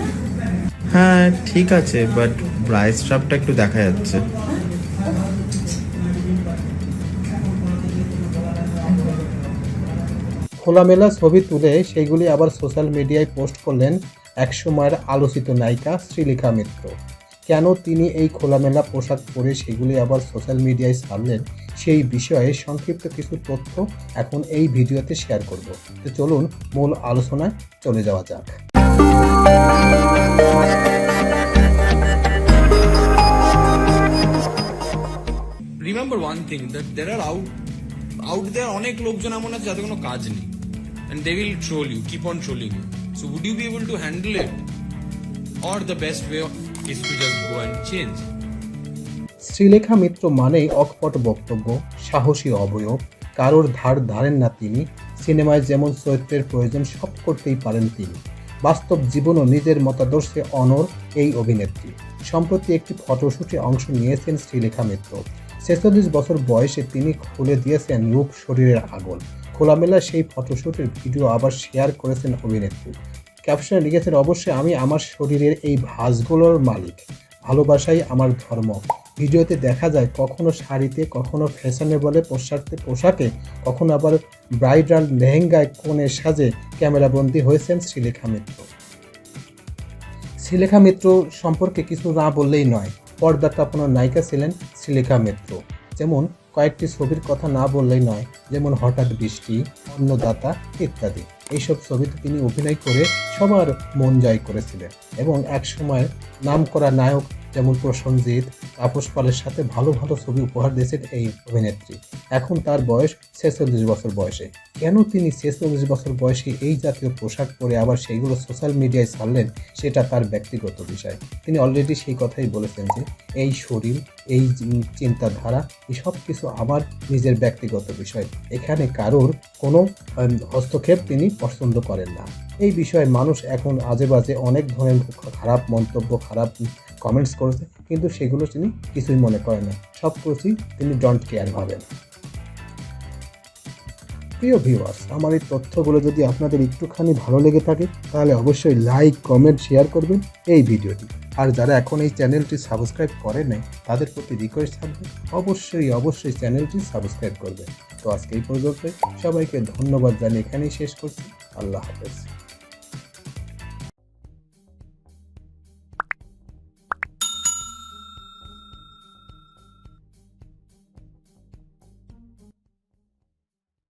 না? হ্যাঁ ঠিক আছে বাট ব্রাইস স্ট্রাপটা একটু দেখা যাচ্ছে। খোলামেলা ছবি তুলে সেগুলি আবার সোশ্যাল মিডিয়ায় পোস্ট করলেন একসময়ের আলোচিত নায়িকা শ্রীলেখা মিত্র। কেন তিনি এই খোলামেলা পোশাক পরে সেগুলি আবার সোশ্যাল মিডিয়ায় ছাড়লেন সেই বিষয়ে সংক্ষিপ্ত কিছু তথ্য এখন এই ভিডিওতে শেয়ার করব। তো চলুন মূল আলোচনায় চলে যাওয়া যাক। Remember one thing that there are out out there অনেক লোকজন এমন আছে যাদের কোনো কাজ নেই। And they will troll you keep on trolling you so would you be able to handle it or the best way is to just go and change Srilekha Mitra মানেই অকপট বক্তব্য, সাহসী অবয়ব, কারোর ধার ধারেন না তিনি, সিনেমায় যেমন চরিত্রের প্রয়োজন সব করতেই পারেন তিনি। বাস্তব জীবনও নিজের মতাদর্শে অনর এই অভিনেত্রী। সম্প্রতি একটি ফটোশুটে অংশ নিয়েছেন শ্রীলেখা মিত্র। ছেচল্লিশ বছর বয়সে তিনি খুলে দিয়েছেন রূপ শরীরের আগুন। খোলামেলা সেই ফটোশুটের ভিডিও আবার শেয়ার করেছেন অভিনেত্রী। ক্যাপশনে লিখেছেন, অবশ্যই আমি আমার শরীরের এই ভাঁজগুলোর মালিক। ভালোবাসাই আমার ধর্ম। ভিডিওতে দেখা যায় কখনো শাড়িতে, কখনো ফ্যাশনেবলে পোশাকে পোশাকে, কখনো আবার ব্রাইডাল লেহেঙ্গায় কোণে সাজে ক্যামেরাবন্দি হয়েছেন শ্রীলেখা মিত্র। শ্রীলেখা মিত্র সম্পর্কে কিছু না বললেই নয় পর্দা কাঁপানো নায়িকা ছিলেন শ্রীলেখা মিত্র। যেমন কয়েকটি ছবির কথা না বললেই নয়, যেমন হঠাৎ বৃষ্টি, অন্নদাতা ইত্যাদি। এইসব ছবিতে তিনি অভিনয় করে সবার মন জয় করেছিলেন এবং এক সময় নামকরা নায়ক যেমন প্রসঞ্জিৎ, তাপস পালের সাথে ভালো ভালো ছবি উপহার দিয়েছেন এই অভিনেত্রী। এখন তার বয়স ছেচল্লিশ বছর বয়সে। কেন তিনি ছেচল্লিশ বছর বয়সে এই জাতীয় পোশাক পরে আবার সেইগুলো সোশ্যাল মিডিয়ায় ছাড়লেন, সেটা তার ব্যক্তিগত বিষয়। তিনি অলরেডি সেই কথাই বলেছেন যে, এই শরীর, এই চিন্তাধারা, এই সব কিছু আমার নিজের ব্যক্তিগত বিষয়। এখানে কারোর কোনো হস্তক্ষেপ তিনি পছন্দ করেন না। এই বিষয়ে মানুষ এখন আজে বাজে অনেক ধরনের খারাপ মন্তব্য, খারাপ কমেন্টস করেছে, কিন্তু সেগুলো তিনি কিছুই মনে করেন না। সব কিছুই তিনি ডন্ট কেয়ার ভাবেন। প্রিয় ভিউয়ার্স আমার এই তথ্যগুলো যদি আপনাদের একটুখানি ভালো লেগে থাকে, তাহলে অবশ্যই লাইক কমেন্ট শেয়ার করবেন এই ভিডিওটি। আর যারা এখন এই চ্যানেলটি সাবস্ক্রাইব করে নাই তাদের প্রতি রিকোয়েস্ট থাকবে, অবশ্যই অবশ্যই চ্যানেলটি সাবস্ক্রাইব করবে। তো আজকে এই পর্যন্ত সবাইকে ধন্যবাদ জানিয়ে এখানেই শেষ করছি। আল্লাহ হাফেজ।